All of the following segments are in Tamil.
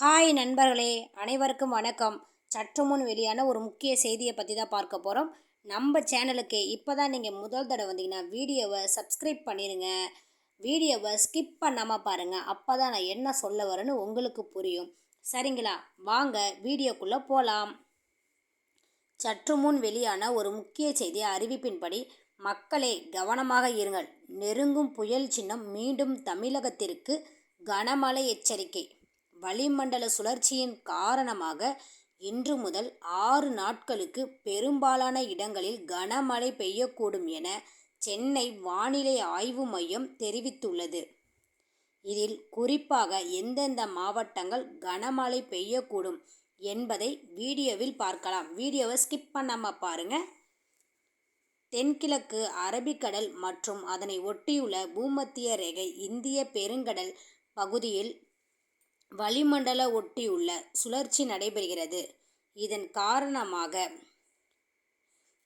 ஹாய் நண்பர்களே அனைவருக்கும் வணக்கம். சற்று முன் வெளியான ஒரு முக்கிய செய்தியை பற்றி தான் பார்க்க போகிறோம் நம்ம சேனலுக்கு இப்போ தான் நீங்கள் முதல் தடவை வந்தீங்கன்னா வீடியோவை சப்ஸ்கிரைப் பண்ணிடுங்க வீடியோவை ஸ்கிப் பண்ணாமல் பாருங்கள் அப்போ தான் நான் என்ன சொல்ல வரேன்னு உங்களுக்கு புரியும். சரிங்களா? வாங்க வீடியோக்குள்ளே போகலாம் சற்று முன் வெளியான ஒரு முக்கிய செய்தி அறிவிப்பின்படி மக்களே கவனமாக இருங்கள். நெருங்கும் புயல் சின்னம் மீண்டும் தமிழகத்திற்கு கனமழை எச்சரிக்கை. வளிமண்டல சுழற்சியின் காரணமாக இன்று முதல் ஆறு நாட்களுக்கு பெரும்பாலான இடங்களில் கனமழை பெய்யக்கூடும் என சென்னை வானிலை ஆய்வு மையம் தெரிவித்துள்ளது. இதில் குறிப்பாக எந்தெந்த மாவட்டங்கள் கனமழை பெய்யக்கூடும் என்பதை வீடியோவில் பார்க்கலாம். வீடியோவை ஸ்கிப் பண்ணாமல் பாருங்கள் தென்கிழக்கு அரபிக்கடல் மற்றும் அதனை ஒட்டியுள்ள பூமத்திய ரேகை இந்திய பெருங்கடல் பகுதியில் வளிமண்டல ஒட்டியுள்ள சுழற்சி நடைபெறுகிறது. இதன் காரணமாக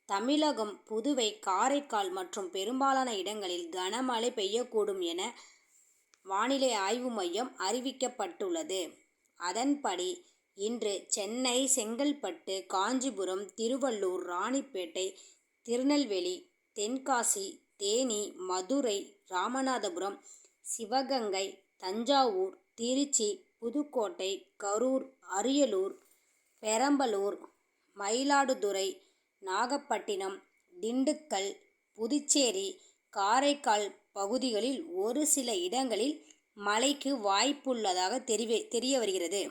தமிழகம் புதுவை காரைக்கால் மற்றும் பெரும்பாலான இடங்களில் கனமழை பெய்யக்கூடும் என வானிலை ஆய்வு மையம் அறிவிக்கப்பட்டுள்ளது. அதன்படி இன்று சென்னை செங்கல்பட்டு காஞ்சிபுரம் திருவள்ளூர் ராணிப்பேட்டை திருநெல்வேலி தென்காசி தேனி மதுரை ராமநாதபுரம் சிவகங்கை தஞ்சாவூர் திருச்சி புதுக்கோட்டை கரூர் அரியலூர் பெரம்பலூர் மயிலாடுதுறை நாகப்பட்டினம் திண்டுக்கல் புதுச்சேரி காரைக்கால் பகுதிகளில் ஒரு சில இடங்களில் மழைக்கு வாய்ப்புள்ளதாக தெரிவி தெரிய வருகிறது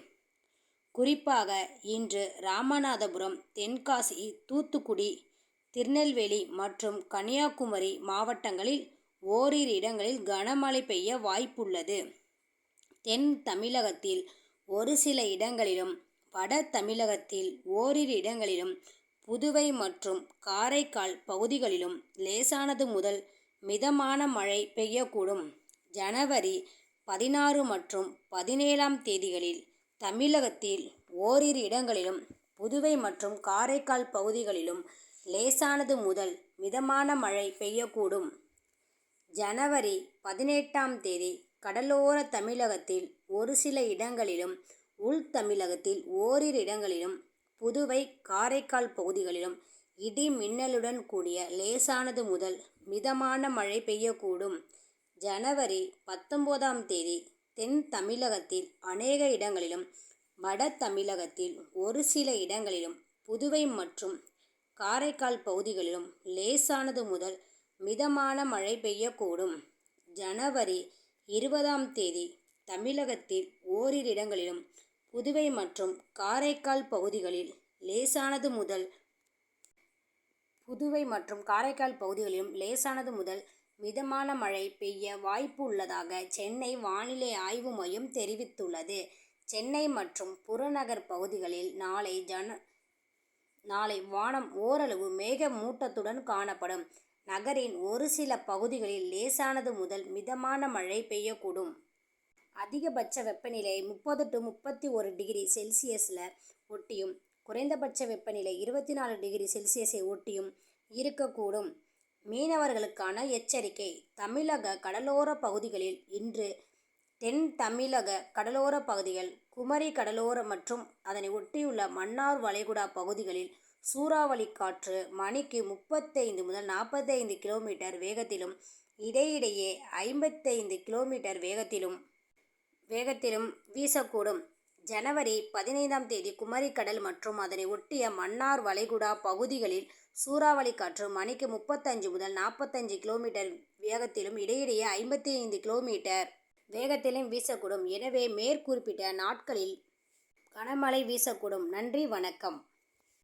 குறிப்பாக இன்று ராமநாதபுரம் தென்காசி தூத்துக்குடி திருநெல்வேலி மற்றும் கன்னியாகுமரி மாவட்டங்களில் ஓரிரு இடங்களில் கனமழை பெய்ய வாய்ப்புள்ளது. தென் தமிழகத்தில் ஒரு சில இடங்களிலும் வட தமிழகத்தில் ஓரிரு இடங்களிலும் புதுவை மற்றும் காரைக்கால் பகுதிகளிலும் லேசானது முதல் மிதமான மழை பெய்யக்கூடும். ஜனவரி பதினாறு மற்றும் பதினேழாம் தேதிகளில் தமிழகத்தில் ஓரிரு இடங்களிலும் புதுவை மற்றும் காரைக்கால் பகுதிகளிலும் லேசானது முதல் மிதமான மழை பெய்யக்கூடும். ஜனவரி பதினெட்டாம் தேதி கடலோர தமிழகத்தில் ஒரு சில இடங்களிலும் உள் தமிழகத்தில் ஓரிரு இடங்களிலும் புதுவை காரைக்கால் பகுதிகளிலும் இடி மின்னலுடன் கூடிய லேசானது முதல் மிதமான மழை பெய்யக்கூடும். ஜனவரி பத்தொம்போதாம் தேதி தென் தமிழகத்தில் அநேக இடங்களிலும் வட தமிழகத்தில் ஒரு சில இடங்களிலும் புதுவை மற்றும் காரைக்கால் பகுதிகளிலும் லேசானது முதல் மிதமான மழை பெய்யக்கூடும். ஜனவரி இருபதாம் தேதி தமிழகத்தில் ஓரிரு இடங்களிலும் புதுவை மற்றும் காரைக்கால் பகுதிகளில் லேசானது முதல் புதுவை மற்றும் காரைக்கால் பகுதிகளிலும் லேசானது முதல் மிதமான மழை பெய்ய வாய்ப்பு உள்ளதாக சென்னை வானிலை ஆய்வு மையம் தெரிவித்துள்ளது. சென்னை மற்றும் புறநகர் பகுதிகளில் நாளை ஜன நாளை வானம் ஓரளவு மேகமூட்டத்துடன் காணப்படும். நகரின் ஒரு சில பகுதிகளில் லேசானது முதல் மிதமான மழை பெய்யக்கூடும். அதிகபட்ச வெப்பநிலை முப்பது டு முப்பத்தி ஒரு டிகிரி செல்சியஸில் ஒட்டியும் குறைந்தபட்ச வெப்பநிலை இருபத்தி நாலு டிகிரி செல்சியஸை ஒட்டியும் இருக்கக்கூடும். மீனவர்களுக்கான எச்சரிக்கை தமிழக கடலோர பகுதிகளில் இன்று தென் தமிழக கடலோர பகுதிகள் குமரி கடலோர மற்றும் அதனை ஒட்டியுள்ள மன்னார் வளைகுடா பகுதிகளில் சூறாவளி காற்று மணிக்கு முப்பத்தைந்து முதல் நாற்பத்தைந்து கிலோமீட்டர் வேகத்திலும் இடையிடையே ஐம்பத்தைந்து கிலோமீட்டர் வேகத்திலும் வேகத்திலும் வீசக்கூடும். ஜனவரி பதினைந்தாம் தேதி குமரிக்கடல் மற்றும் அதனை ஒட்டிய மன்னார் வளைகுடா பகுதிகளில் சூறாவளி காற்று மணிக்கு முப்பத்தஞ்சு முதல் நாற்பத்தஞ்சு கிலோமீட்டர் வேகத்திலும் இடையிடையே ஐம்பத்தி ஐந்து கிலோமீட்டர் வேகத்திலும் வீசக்கூடும். எனவே மேற்குறிப்பிட்ட நாட்களில் கனமழை வீசக்கூடும். நன்றி வணக்கம்.